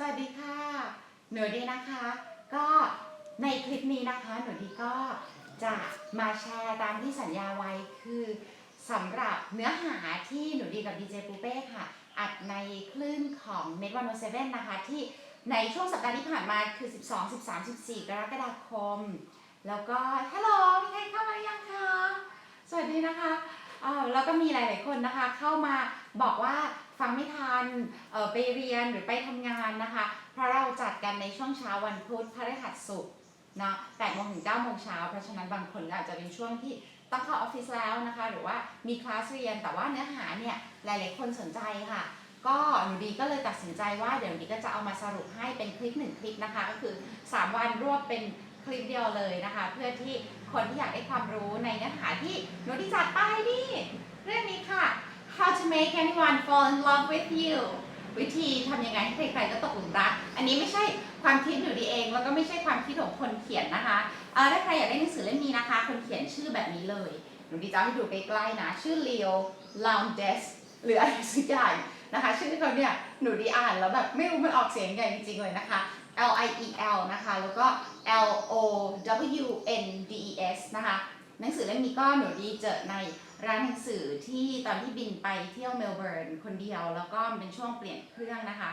สวัสดีค่ะ หนูดีนะคะ ก็ในคลิปนี้นะคะ หนูดีก็จะมาแชร์ตามที่สัญญาไว้คือสำหรับเนื้อหาที่หนูดีกับดีเจปูเป้ค่ะ อัดในคลื่นของ Net 107นโเซนะคะ ที่ในช่วงสัปดาห์ที่ผ่านมาคือ 12 13 14 กรกฎาคม แล้วก็ฮัลโหลมีใครเข้ามาอยังคะ สวัสดีนะคะอ่าแล้วก็มีหลาย ๆ คนนะคะเข้ามาบอกว่า ฟังไม่ทันเอ่อไปเรียนหรือไปทำงานนะคะ เพราะเราจัดกันในช่วงเช้าวันพุธพฤหัสศุกร์เนาะ8โมงถึง9โมงเช้าเพราะฉะนั้นบางคนก็อาจจะเป็นช่วงที่ต้องเข้าออฟฟิศแล้วนะคะ หรือว่ามีคลาสเรียนแต่ว่าเนื้อหาเนี่ยหลาย ๆ คนสนใจค่ะ ก็หนูดีก็เลยตัดสินใจว่าเดี๋ยวหนูดีก็จะเอามาสรุปให้เป็นคลิปหนึ่งคลิปนะคะ ก็คือ 3 วันรวบเป็นคลิปเดียวเลยนะคะ เพื่อที่คนที่อยากได้ความรู้ในเนื้อหาที่หนูดีจัดไปนี่เรื่องนี้ค่ะ How to make anyone fall in love with you วิธีทำยังไงให้ใครๆก็ตกหลุมรัก อันนี้ไม่ใช่ความคิดหนูดีเอง แล้วก็ไม่ใช่ความคิดของคนเขียนนะคะเออถ้าใครอยากได้หนังสือเล่มนี้นะคะ คนเขียนชื่อแบบนี้เลย หนูดีจะให้ดูใกล้ๆนะ ชื่อ Leo Lowndes หรืออะไรสักอย่างนะคะ ชื่อเขาเนี่ยหนูดีอ่านแล้วแบบไม่รู้มันออกเสียงยังไงจริงๆเลยนะคะ L I E L นะคะ แล้วก็ L O W N D E S นะคะ หนังสือเล่มนี้ก็หนูดีเจอในร้านหนังสือที่ตอนที่บินไปเที่ยวเมลเบิร์นคนเดียว แล้วก็เป็นช่วงเปลี่ยนเครื่องนะคะ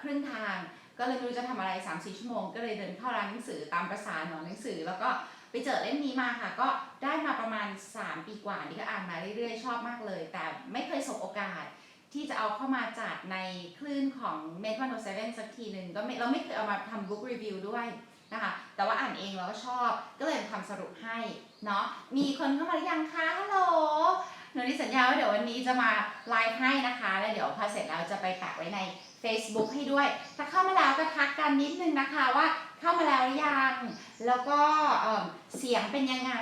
ครึ่งทางก็เลยไม่รู้จะทำอะไร3-4ชั่วโมง ก็เลยเดินเข้าร้านหนังสือตามประสาหนองหนังสือ แล้วก็ไปเจอเล่มนี้มาค่ะ ก็ได้มาประมาณ 3 ปีกว่านี่ก็อ่านมาเรื่อยๆ ชอบมากเลย แต่ไม่เคยสบโอกาส ที่จะเอาเข้ามาจัดในคลื่นของ m e d 107สักทีหนึ่งก็ไม่เราไม่เคยเอามาทำบุ๊กรีวิวด้วย นะคะ แต่ว่าอ่านเองเราก็ชอบ ก็เลยทำสรุปให้เนาะ มีคนเข้ามาหรือยังคะ ฮัลโหล หนูนิสัญญาว่าเดี๋ยววันนี้จะมาไลฟ์ให้นะคะ แล้วเดี๋ยวพอเสร็จแล้วจะไปแปะไว้ใน Facebook ให้ด้วย ถ้าเข้ามาแล้วก็ทักกันนิดนึงนะคะว่าเข้ามาแล้วหรือยัง แล้วก็เเสียงเป็นยังไง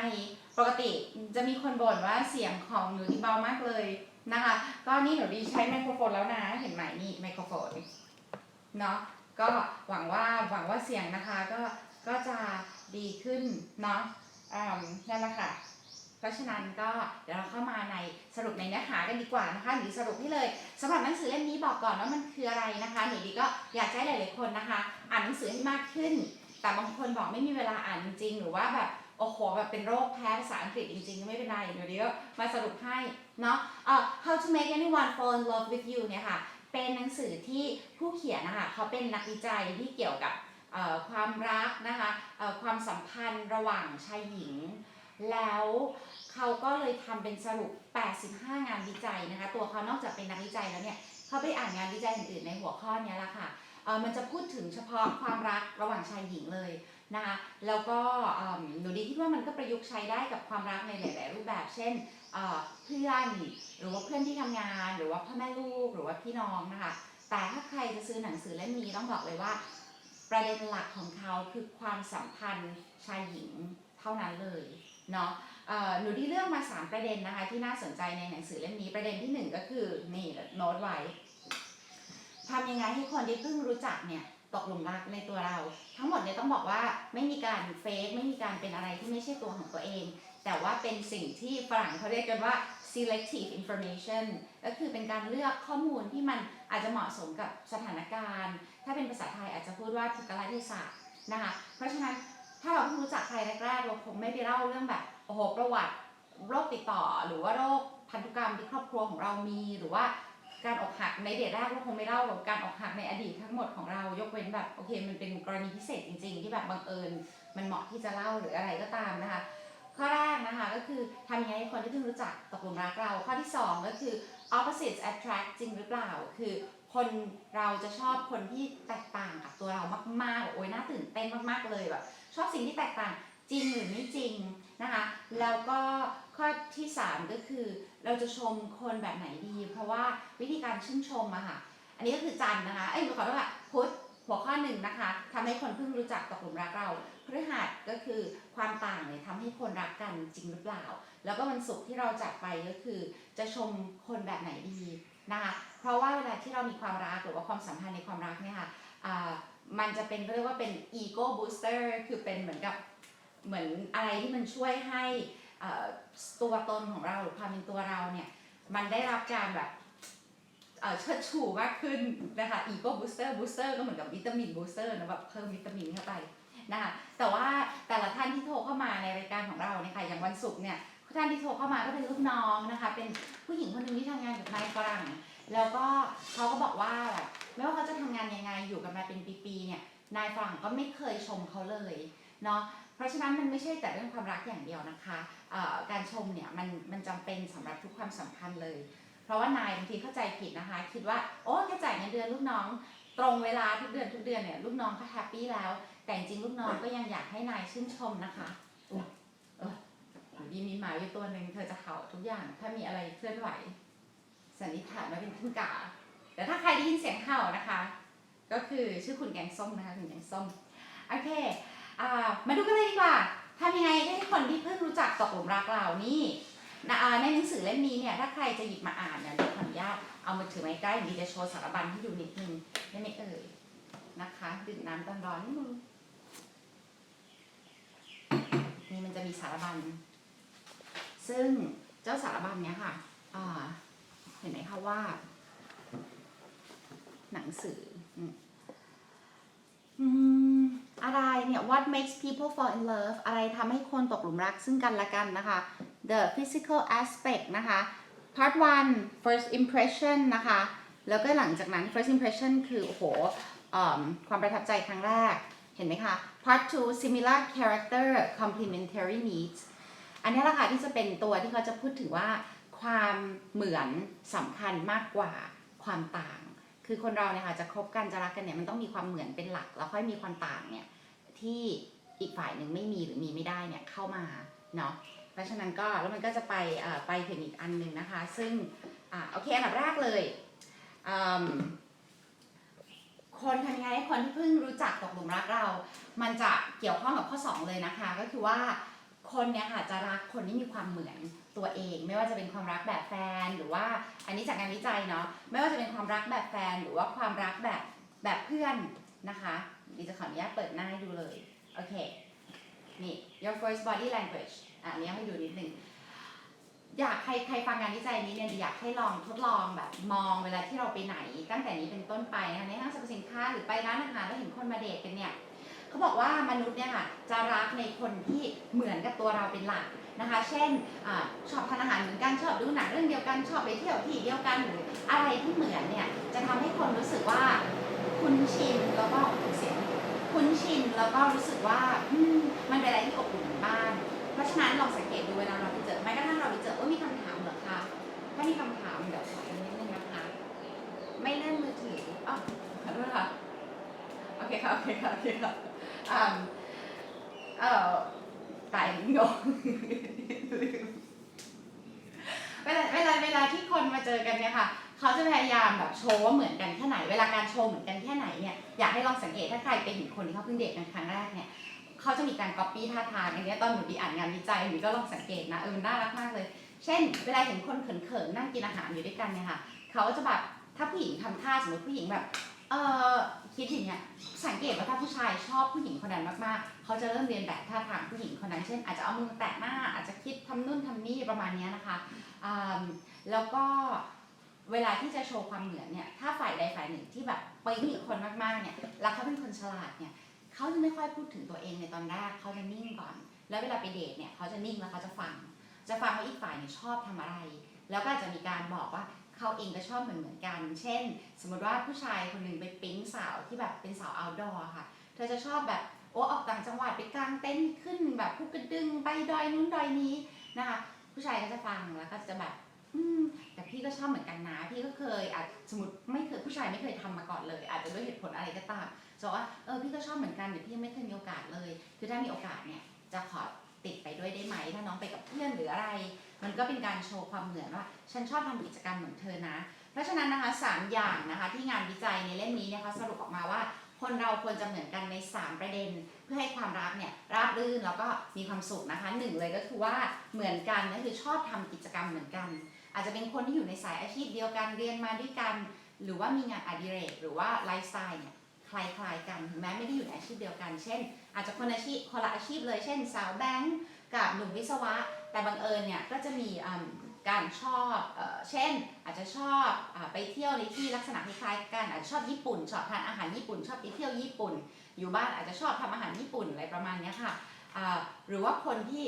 ปกติจะมีคนบ่นว่าเสียงของหนูดีเบามากเลยนะคะ ก็นี่หนูดีใช้ไมโครโฟนแล้วนะ เห็นไหมนี่ไมโครโฟน เนาะ ก็หวังว่าหวังว่าเสียงนะคะก็ก็จะดีขึ้นเนาะอ่านั่นแหละค่ะ เพราะฉะนั้นก็เดี๋ยวเราเข้ามาในสรุปในเนื้อหากันดีกว่านะคะหรือสรุปให้เลยสำหรับหนังสือเล่มนี้บอกก่อนว่ามันคืออะไรนะคะหนูดีก็อยากให้หลายๆคนนะคะ อ่านหนังสือให้มากขึ้น แต่บางคนบอกไม่มีเวลาอ่านจริงๆหรือว่าแบบโอ้โหแบบเป็นโรคแพ้ภาษาอังกฤษจริงๆก็ไม่เป็นไรเดี๋ยวดีก็มาสรุปให้เนาะเอ่อ How to make anyone fall in love with you เนี่ยค่ะ เป็นหนังสือที่ผู้เขียนนะคะเขาเป็นนักวิจัยที่เกี่ยวกับความรักนะคะความสัมพันธ์ระหว่างชายหญิง แล้วเขาก็เลยทำเป็นสรุป 85 งานวิจัยนะคะ ตัวเขานอกจากเป็นนักวิจัยแล้วเนี่ยเขาไปอ่านงานวิจัยอื่นๆในหัวข้อนี้ละค่ะมันจะพูดถึงเฉพาะความรักระหว่างชายหญิงเลยนะคะ แล้วก็หนูดีคิดว่ามันก็ประยุกต์ใช้ได้กับความรักในหลาย ๆ รูปแบบ เช่น เพื่อนหรือว่าเพื่อนที่ทำงาน หรือว่าพ่อแม่ลูกหรือว่าพี่น้องนะคะ แต่ถ้าใครจะซื้อหนังสือเล่มนี้ต้องบอกเลยว่า ประเด็นหลักของเขาคือความสัมพันธ์ชายหญิงเท่านั้นเลยเนาะหนูที่เลือกมา 3 ประเด็นนะคะที่น่าสนใจในหนังสือเล่มนี้ประเด็นที่ 1 ก็คือนี่โน้ตไว้ทำยังไงให้คนที่เพิ่งรู้จักเนี่ย ตกหลุมรักในตัวเรา ทั้งหมดเนี่ยต้องบอกว่าไม่มีการเฟกไม่มีการเป็นอะไรที่ไม่ใช่ตัวของตัวเอง แต่ว่าเป็นสิ่งที่ฝรั่งเขาเรียกกันว่า selective information ก็คือเป็นการเลือกข้อมูลที่มันอาจจะเหมาะสมกับสถานการณ์ ถ้าเป็นภาษาไทยอาจจะพูดว่าทุกกาลเทศะนะคะ เพราะฉะนั้นถ้าเราเพิ่งรู้จักใครแรกๆเราคงไม่ไปเล่าเรื่องแบบโอ้โหประวัติโรคติดต่อ หรือว่าโรคพันธุกรรมที่ครอบครัวของเรามีหรือว่า การอกหักในเดทแรกเราคงไม่เล่าการอกหักในอดีตทั้งหมดของเรายกเว้นแบบโอเค มันเป็นกรณีพิเศษจริง ๆ ที่แบบบังเอิญ มันเหมาะที่จะเล่าหรืออะไรก็ตามนะคะ ข้อแรกนะคะก็คือทำยังไงให้คนที่เพิ่งรู้จักตกหลุมรักเรา ข้อที่สองก็คือ opposites attract จริงหรือเปล่า คือคนเราจะชอบคนที่แตกต่างกับตัวเรามากๆโอ้ยน่าตื่นเต้นมากๆเลยแบบชอบสิ่งที่แตกต่างจริงหรือไม่จริงนะคะ แล้วก็ข้อที่สามก็คือเราจะชมคนแบบไหนดี เพราะว่าวิธีการชื่นชมอะค่ะ อันนี้ก็คือจันนะคะ เอ้ยขอโทษค่ะพุธหัวข้อหนึ่งนะคะทำให้คนเพิ่งรู้จักตกหลุมรักเราพฤหัสก็คือความต่างเนี่ยทำให้คนรักกันจริงหรือเปล่า แล้วก็วันศุกร์ที่เราจัดไปก็คือ จะชมคนแบบไหนดีนะคะเพราะว่าเวลาที่เรามีความรักหรือว่าความสัมพันธ์ในความรักเนี่ยค่ะมันจะเป็นเขาเรียกว่าเป็น ego booster คือเป็นเหมือนกับ เหมือนอะไรที่มันช่วยให้ตัวตนของเราหรือความเป็นตัวเราเนี่ยมันได้รับการแบบเอ่อเชิดชูมากขึ้นนะคะอีโก้บูสเตอร์บูสเตอร์ก็เหมือนกับวิตามินบูสเตอร์นะแบบเพิ่มวิตามินเข้าไปนะคะแต่ว่าแต่ละท่านที่โทรเข้ามาในรายการของเราเนี่ยค่ะอย่างวันศุกร์เนี่ยท่านที่โทรเข้ามาก็เป็นลูกน้องนะคะ เป็นผู้หญิงคนหนึ่งที่ทำงานกับนายฝรั่งแล้วก็เขาก็บอกว่าแบบไม่ว่าเขาจะทำงานยังไงอยู่กันมาเป็นปีๆเนี่ยนายฝรั่งก็ไม่เคยชมเขาเลยเนาะ ราะฉะนั้นมันไม่ใช่แต่เรื่องความรักอย่างเดียวนะคะเอ่อการชมเนี่ยมันมันจำเป็นสำหรับทุกความสัมพันธ์เลย เพราะว่านายบางทีเข้าใจผิดนะคะ คิดว่าโอ้แค่จ่ายเงินเดือนลูกน้อง ตรงเวลาทุกเดือนทุกเดือนเนี่ยลูกน้องก็แฮปปี้แล้ว แต่จริงๆลูกน้องก็ยังอยากให้นายชื่นชมนะคะอุ๊ยเอออยู่ดีมีหมาอยู่ตัวหนึ่งเธอจะเห่าทุกอย่างถ้ามีอะไรเคลื่อนไหวสันนิษฐานว่าเป็นขึ้นกาแต่ถ้าใครได้ยินเสียงเห่านะคะ ก็คือชื่อคุณแกงส้มนะคะคุณแกงส้มโอเคอ่า มาดูกันเลยดีกว่าทำยังไงให้คนที่เพิ่งรู้จักตกหลุมรักเรานี่นะในหนังสือเล่มนี้เนี่ยถ้าใครจะหยิบมาอ่านเนี่ยเดี๋ยวขออนุญาตเอามือถือไว้ใกล้ดีจะโชว์สารบัญให้ดูนิดนึงได้ไหมเอ่ยนะคะดื่มน้ำตอนร้อนนิดนึงนี่มันจะมีสารบัญ ซึ่งเจ้าสารบัญเนี่ยค่ะเห็นไหมคะว่า หนังสืออืม อะไรเนี่ย what makes people fall in love อะไรทำให้คนตกหลุมรักซึ่งกันและกันนะคะ the physical aspect นะคะ part one first impression นะคะ แล้วก็หลังจากนั้น first impression คือโอ้โหความประทับใจครั้งแรก เห็นไหมคะ part two similar character complementary needs อันนี้แหละค่ะที่จะเป็นตัวที่เขาจะพูดถึงว่าความเหมือนสำคัญมากกว่าความต่าง คือคนเราเนี่ยค่ะจะคบกันจะรักกันเนี่ยมันต้องมีความเหมือนเป็นหลัก แล้วค่อยมีความต่างเนี่ยที่อีกฝ่ายหนึ่งไม่มีหรือมีไม่ได้เนี่ยเข้ามาเนาะเพราะฉะนั้นก็แล้วมันก็จะไปไปถึงอีกอันหนึ่งนะคะ ซึ่งอ่าโอเคอันดับแรกเลยคนทำยังไงให้คนที่เพิ่งรู้จักตกหลุมรักเรา มันจะเกี่ยวข้องกับข้อ 2 เลยนะคะ ก็คือว่าคนเนี่ยค่ะจะรักคนที่มีความเหมือน ตัวเอง ไม่ว่าจะเป็นความรักแบบแฟนหรือว่าอันนี้จากงานวิจัยเนาะไม่ว่าจะเป็นความรักแบบแฟนหรือว่าความรักแบบแบบเพื่อนนะคะดีจะขออนุญาตเปิดหน้าให้ดูเลยโอเคนี่ your first body language อะอันนี้ให้ดูนิดนึงอยากใครใครฟังงานวิจัยนี้เนี่ยอยากให้ลองทดลองแบบมองเวลาที่เราไปไหน ตั้งแต่นี้เป็นต้นไปนะคะในห้างสรรพสินค้าหรือไปร้านอาหารแล้วเห็นคนมาเดทกันเนี่ยเขาบอกว่ามนุษย์เนี่ยค่ะจะรักในคนที่เหมือนกับตัวเราเป็นหลัก นะคะ เช่นอชอบทานอาหารเหมือนกันชอบดูหนังเรื่องเดียวกันชอบไปเที่ยวที่เดียวกันหรืออะไรที่เหมือนเนี่ยจะทำให้คนรู้สึกว่าคุ้นชินแล้วก็เสียงคุ้นชินแล้วก็รู้สึกว่าอืมันเป็นอะไรที่อบอุ่นบ้าน เพราะฉะนั้นลองสังเกตดูเวลาเราไปเจอแม้กระทั่งเราไปเจอว่ามีคำถามเหรอคะถ้ามีคำถามเดี๋ยวขออนิดนึงนะคะ ไม่เล่นมือถืออ๋อขอโทษค่ะโอเคค่ะโอเคค่ะโอเคค่ะอ่าเอ่อ งงเวลาเวลาเวลาที่คนมาเจอกันเนี่ยค่ะเขาจะพยายามแบบโชว์ว่าเหมือนกันแค่ไหน เวลาการโชว์เหมือนกันแค่ไหนเนี่ยอยากให้ลองสังเกตถ้าใครไปเห็นคนที่เขาเพิ่งเดทกันครั้งแรกเนี่ยเขาจะมีการก๊อปปี้ท่าทางอันเนี้ยตอนหนูดีอ่านงานวิจัยหนูก็ลองสังเกตนะเออน่ารักมากเลย เช่น เวลาเห็นคนเขินๆนั่งกินอาหารอยู่ด้วยกันเนี่ยค่ะเขาจะแบบถ้าผู้หญิงทำท่าสมมติผู้หญิงแบบ เออคิดอย่างเงี้ยสังเกตว่าถ้าผู้ชายชอบผู้หญิงคนนั้นมากๆ เขาจะเริ่มเรียนแบบท่าทางผู้หญิงคนนั้น เช่น อาจจะเอามือแตะหน้า อาจจะคิดทำนู่นทำนี่ประมาณนี้นะคะแล้วก็เวลาที่จะโชว์ความเหมือนเนี่ย ถ้าฝ่ายใดฝ่ายหนึ่งที่แบบไปิ๊งอีคนมากๆเนี่ย แล้วเขาเป็นคนฉลาดเนี่ย เขาจะไม่ค่อยพูดถึงตัวเองในตอนแรก เขาจะนิ่งก่อน แล้วเวลาไปเดทเนี่ย เขาจะนิ่งแล้วเขาจะฟัง จะฟังว่าอีกฝ่ายเนี่ยชอบทำอะไร แล้วก็จะมีการบอกว่า เขาเองก็ชอบเหมือนเหมือนกัน เช่น สมมติว่าผู้ชายคนหนึ่งไปปิ๊งสาวที่แบบเป็นสาว outdoor ค่ะ เธอจะชอบแบบโอ้ออกต่างจังหวัดไปกางเต็นท์ขึ้นแบบภูกระดึงไปดอยนู้นดอยนี้นะคะ ผู้ชายก็จะฟังแล้วก็จะแบบอืมแต่พี่ก็ชอบเหมือนกันนะพี่ก็เคยอาจสมมติไม่เคยผู้ชายไม่เคยทำมาก่อนเลย อาจจะด้วยเหตุผลอะไรก็ตามจะว่าเออพี่ก็ชอบเหมือนกันแต่พี่ยังไม่เคยมีโอกาสเลย คือถ้ามีโอกาสเนี่ยจะขอติดไปด้วยได้ไหมถ้าน้องไปกับเพื่อนหรืออะไร มันก็เป็นการโชว์ความเหมือนว่า ฉันชอบทำกิจกรรมเหมือนเธอนะ เพราะฉะนั้นนะคะสามอย่างนะคะที่งานวิจัยในเล่มนี้เนี่ยเขาสรุปออกมาว่า คนเราควรจะเหมือนกันใน 3 ประเด็น เพื่อให้ความรักเนี่ยราบรื่นแล้วก็มีความสุขนะคะหนึ่งเลยก็คือว่าเหมือนกันก็คือชอบทำกิจกรรมเหมือนกัน อาจจะเป็นคนที่อยู่ในสายอาชีพเดียวกันเรียนมาด้วยกัน หรือว่ามีงานอดิเรกหรือว่าไลฟ์สไตล์เนี่ยคล้ายๆกันถึงแม้ไม่ได้อยู่ในอาชีพเดียวกัน เช่น อาจจะคนอาชีพคนละอาชีพเลย เช่น สาวแบงก์กับหนุ่มวิศวะ แต่บังเอิญเนี่ยก็จะมีการชอบเช่น อาจจะชอบไปเที่ยวในที่ลักษณะคล้ายๆกันอาจจะชอบญี่ปุ่น ชอบทานอาหารญี่ปุ่น ชอบไปเที่ยวญี่ปุ่น อยู่บ้านอาจจะชอบทำอาหารญี่ปุ่นอะไรประมาณนี้ค่ะหรือว่าคนที่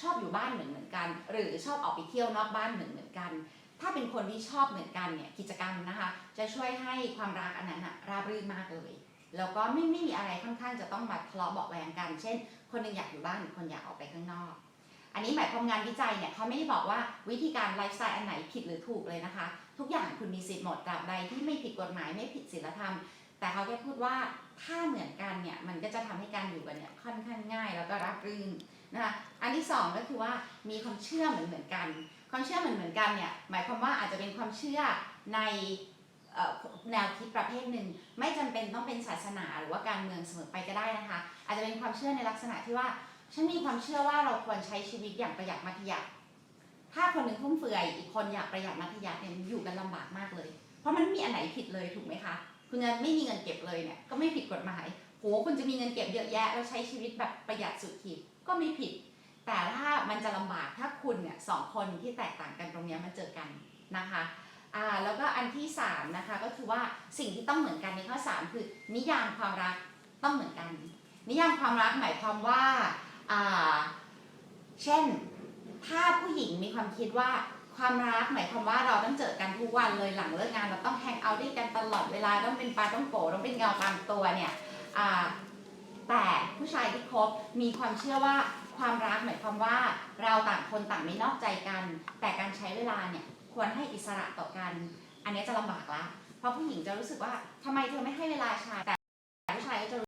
ชอบอยู่บ้านเหมือนเหมือนกัน หรือชอบออกไปเที่ยวนอกบ้านเหมือนเหมือนกัน ถ้าเป็นคนที่ชอบเหมือนกันเนี่ยกิจกรรมนะคะ จะช่วยให้ความรักอันนั้นราบรื่นมากเลยแล้วก็ไม่ไม่มีอะไรค่อนข้างจะต้องมาทะเลาะเบาะแวงกัน เช่น คนหนึงอยากอยู่บ้านคนอยากออกไปข้างนอก อันนี้หมายความงานวิจัยเนี่ยเขาไม่ได้บอกว่าวิธีการไลฟ์สไตล์อันไหนผิดหรือถูกเลยนะคะ ทุกอย่างคุณมีสิทธิ์หมดตราบใดที่ไม่ผิดกฎหมายไม่ผิดศีลธรรม แต่เขาแค่พูดว่าถ้าเหมือนกันเนี่ยมันก็จะทำให้การอยู่กันเนี่ยค่อนข้างง่ายแล้วก็ราบรื่นนะคะอันที่สองก็คือว่ามีความเชื่อเหมือนเหมือนกัน ความเชื่อเหมือนเหมือนกันเนี่ยหมายความว่าอาจจะเป็นความเชื่อในแนวคิดประเภทหนึ่ง ไม่จำเป็นต้องเป็นศาสนาหรือว่าการเมืองเสมอไปก็ได้นะคะ อาจจะเป็นความเชื่อในลักษณะที่ว่า ฉันมีความเชื่อว่าเราควรใช้ชีวิตอย่างประหยัดมัธยัสถ์ถ้าคนหนึ่งฟุ่มเฟือยอีกคนอยากประหยัดมัธยัสถ์เนี่ยอยู่กันลำบากมากเลย เพราะมันไม่มีอันไหนผิดเลยถูกไหมคะคุณจะไม่มีเงินเก็บเลยเนี่ยก็ไม่ผิดกฎหมายโหคุณจะมีเงินเก็บเยอะแยะ แล้วใช้ชีวิตแบบประหยัดสุดขีดก็ไม่ผิด แต่ถ้ามันจะลำบากถ้าคุณเนี่ยสองคนที่แตกต่างกันตรงเนี้ยมันเจอกันนะคะอ่าแล้วก็อันที่สามนะคะก็คือว่าสิ่งที่ต้องเหมือนกันในข้อสามคือ นิยามความรักต้องเหมือนกัน นิยามความรักหมายความว่า เช่น ถ้าผู้หญิงมีความคิดว่าความรักหมายความว่าเราต้องเจอกันทุกวันเลยหลังเลิกงานเราต้องแฮงเอาท์ด้วยกันตลอดเวลาต้องเป็นปลาต้องโกต้องเป็นเงาตามตัวเนี่ยแต่ผู้ชายที่คบมีความเชื่อว่าความรักหมายความว่าเราต่างคนต่างไม่นอกใจกัน แต่การใช้เวลาเนี่ยควรให้อิสระต่อกัน อันนี้จะลำบากละเพราะผู้หญิงจะรู้สึกว่าทำไมเธอไม่ให้เวลาชายแต่ผู้ชายก็จะ